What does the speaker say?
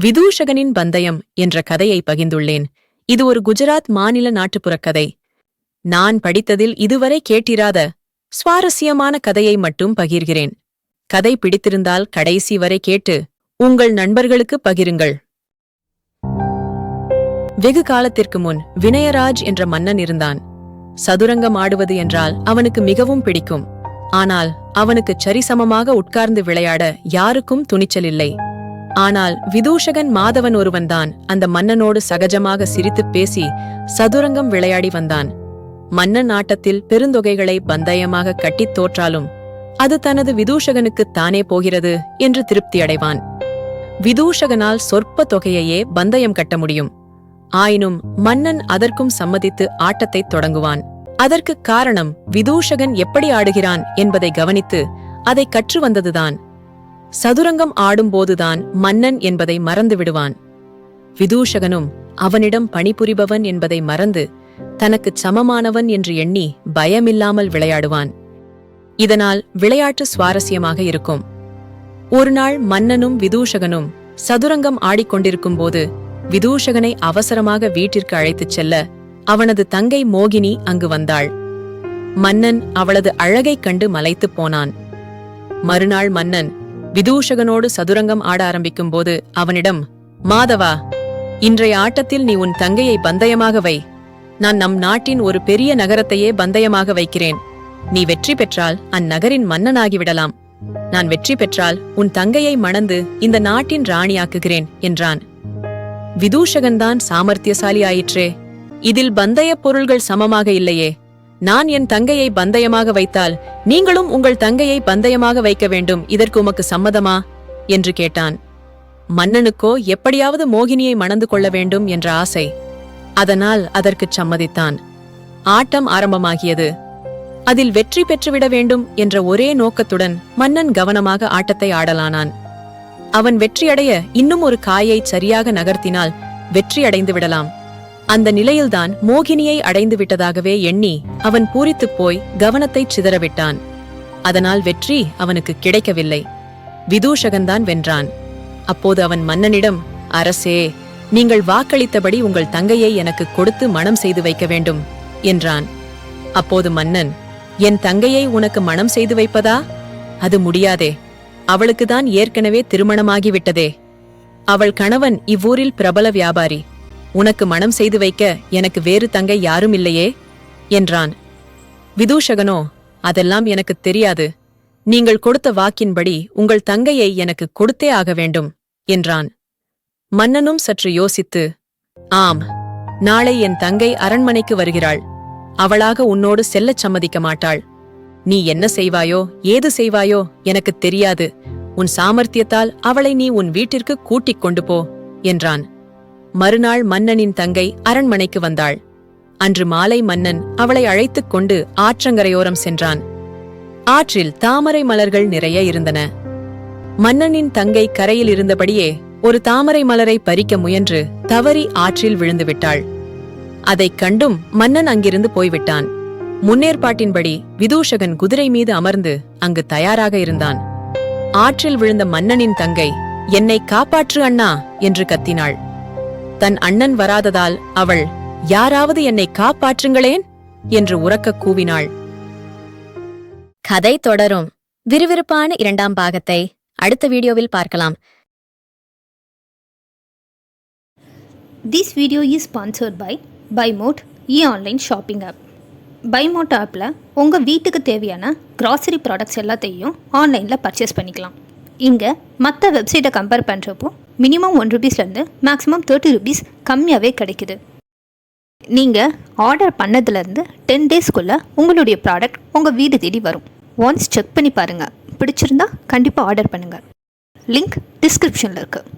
விதூஷகனின் பந்தயம் என்ற கதையை பகிர்ந்துள்ளேன். இது ஒரு குஜராத் மாநில நாட்டுப்புறக் கதை. நான் படித்ததில் இதுவரை கேட்டிராத சுவாரஸ்யமான கதையை மட்டும் பகிர்கிறேன். கதை பிடித்திருந்தால் கடைசி வரை கேட்டு உங்கள் நண்பர்களுக்கு பகிருங்கள். வெகு காலத்திற்கு முன் வினயராஜ் என்ற மன்னன் இருந்தான். சதுரங்கம் ஆடுவது என்றால் அவனுக்கு மிகவும் பிடிக்கும். ஆனால் அவனுக்கு சரிசமமாக உட்கார்ந்து விளையாட யாருக்கும் துணிச்சல் இல்லை. ஆனால் விதூஷகன் மாதவன் ஒருவன்தான் அந்த மன்னனோடு சகஜமாக சிரித்துப் பேசி சதுரங்கம் விளையாடி வந்தான். மன்னன் ஆட்டத்தில் பெருந்தொகைகளை பந்தயமாக கட்டித் தோற்றாலும் அது தனது விதூஷகனுக்கு தானே போகிறது என்று திருப்தி அடைவான். விதூஷகனால் சொற்ப தொகையையே பந்தயம் கட்ட முடியும். ஆயினும் மன்னன் அதற்கும் சம்மதித்து ஆட்டத்தைத் தொடங்குவான். அதற்கு காரணம் விதூஷகன் எப்படி ஆடுகிறான் என்பதை கவனித்து அதை கற்று வந்ததுதான். சதுரங்கம் ஆடும்போதுதான் மன்னன் என்பதை மறந்து விடுவான். விதூஷகனும் அவனிடம் பணிபுரிபவன் என்பதை மறந்து தனக்குச் சமமானவன் என்று எண்ணி பயமில்லாமல் விளையாடுவான். இதனால் விளையாட்டு சுவாரஸ்யமாக இருக்கும். ஒருநாள் மன்னனும் விதூஷகனும் சதுரங்கம் ஆடிக்கொண்டிருக்கும்போது விதூஷகனை அவசரமாக வீட்டிற்கு அழைத்துச் செல்ல அவனது தங்கை மோகினி அங்கு வந்தாள். மன்னன் அவளது அழகைக் கண்டு மலைத்துப் போனான். மறுநாள் மன்னன் விதூஷகனோடு சதுரங்கம் ஆட ஆரம்பிக்கும்போது அவனிடம் மாதவா இன்றைய ஆட்டத்தில் நீ உன் தங்கையை பந்தயமாக வை. நான் நம் நாட்டின் ஒரு பெரிய நகரத்தையே பந்தயமாக வைக்கிறேன். நீ வெற்றி பெற்றால் அந்நகரின் மன்னனாகிவிடலாம். நான் வெற்றி பெற்றால் உன் தங்கையை மணந்து இந்த நாட்டின் ராணியாக்குகிறேன் என்றான். விதூஷகன்தான் சாமர்த்தியசாலி ஆயிற்றே இதில் பந்தயப் பொருள்கள் சமமாக இல்லையே. நான் என் தங்கையை பந்தயமாக வைத்தால் நீங்களும் உங்கள் தங்கையை பந்தயமாக வைக்க வேண்டும். இதற்கு உமக்கு சம்மதமா? என்று கேட்டான். மன்னனுக்கோ எப்படியாவது மோகினியை மணந்து கொள்ள வேண்டும் என்ற ஆசை. அதனால் அதற்குச் சம்மதித்தான். ஆட்டம் ஆரம்பமாகியது. அதில் வெற்றி பெற்றுவிட வேண்டும் என்ற ஒரே நோக்கத்துடன் மன்னன் கவனமாக ஆட்டத்தை ஆடலானான். அவன் வெற்றியடைய இன்னும் ஒரு காயை சரியாக நகர்த்தினால் வெற்றியடைந்து விடலாம். அந்த நிலையில்தான் மோகினியை அடைந்து விட்டதாகவே எண்ணி அவன் பூரித்துப் போய் கவனத்தைச் சிதறவிட்டான். அதனால் வெற்றி அவனுக்கு கிடைக்கவில்லை. விதூஷகன்தான் வென்றான். அப்போது அவன் மன்னனிடம் அரசே நீங்கள் வாக்களித்தபடி உங்கள் தங்கையை எனக்கு கொடுத்து மணம் செய்து வைக்க வேண்டும் என்றான். அப்போது மன்னன் என் தங்கையை உனக்கு மணம் செய்து வைப்பதா? அது முடியாதே. அவளுக்குதான் ஏற்கனவே திருமணமாகிவிட்டதே. அவள் கணவன் இவ்வூரில் பிரபல வியாபாரி. உனக்கு மணம் செய்து வைக்க எனக்கு வேறு தங்கை யாரும் இல்லையே? என்றான். விதூஷகனோ அதெல்லாம் எனக்குத் தெரியாது. நீங்கள் கொடுத்த வாக்கின்படி உங்கள் தங்கையை எனக்கு கொடுத்தே ஆக வேண்டும் என்றான். மன்னனும் சற்று யோசித்து ஆம் நாளை என் தங்கை அரண்மனைக்கு வருகிறாள். அவளாக உன்னோடு செல்லச் சம்மதிக்க மாட்டாள். நீ என்ன செய்வாயோ ஏது செய்வாயோ எனக்குத் தெரியாது. உன் சாமர்த்தியத்தால் அவளை நீ உன் வீட்டிற்கு கூட்டிக் கொண்டு போ என்றான். மறுநாள் மன்னனின் தங்கை அரண்மனைக்கு வந்தாள். அன்று மாலை மன்னன் அவளை அழைத்துக் கொண்டு ஆற்றங்கரையோரம் சென்றான். ஆற்றில் தாமரை மலர்கள் நிறைய இருந்தன. மன்னனின் தங்கை கரையில் இருந்தபடியே ஒரு தாமரை மலரை பறிக்க முயன்று தவறி ஆற்றில் விழுந்து விட்டாள். அதைக் கண்டும் மன்னன் அங்கிருந்து போய்விட்டான். முன்னேற்பாட்டின்படி விதூஷகன் குதிரை மீது அமர்ந்து அங்கு தயாராக இருந்தான். ஆற்றில் விழுந்த மன்னனின் தங்கை என்னை காப்பாற்று அண்ணா! என்று கத்தினாள். தன் அண்ணன் வராததால் அவள் யாராவது என்னை காப்பாற்றுங்களேன்? என்று உரக்கக் கூவினாள். கதை தொடரும். விறுவிறுப்பான இரண்டாம் பாகத்தை அடுத்த வீடியோவில் பார்க்கலாம். This video is sponsored by BuyMote e-online shopping app. BuyMote ஆப்பில் உங்கள் வீட்டுக்கு தேவையான grocery ப்ராடக்ட்ஸ் எல்லாத்தையும் ஆன்லைனில் பர்ச்சேஸ் பண்ணிக்கலாம். இங்கே மற்ற வெப்சைட்டை கம்பேர் பண்ணுறப்போ மினிமம் ஒன் ருபீஸ்லேருந்து மேக்ஸிமம் தேர்ட்டி ருபீஸ் கம்மியாகவே கிடைக்குது. நீங்கள் ஆர்டர் பண்ணதுலேருந்து டென் டேஸ்க்குள்ளே உங்களுடைய ப்ராடக்ட் உங்கள் வீடு தேடி வரும். ஒன்ஸ் செக் பண்ணி பாருங்கள் பிடிச்சிருந்தா கண்டிப்பாக ஆர்டர் பண்ணுங்கள் லிங்க் டிஸ்கிரிப்ஷனில் இருக்குது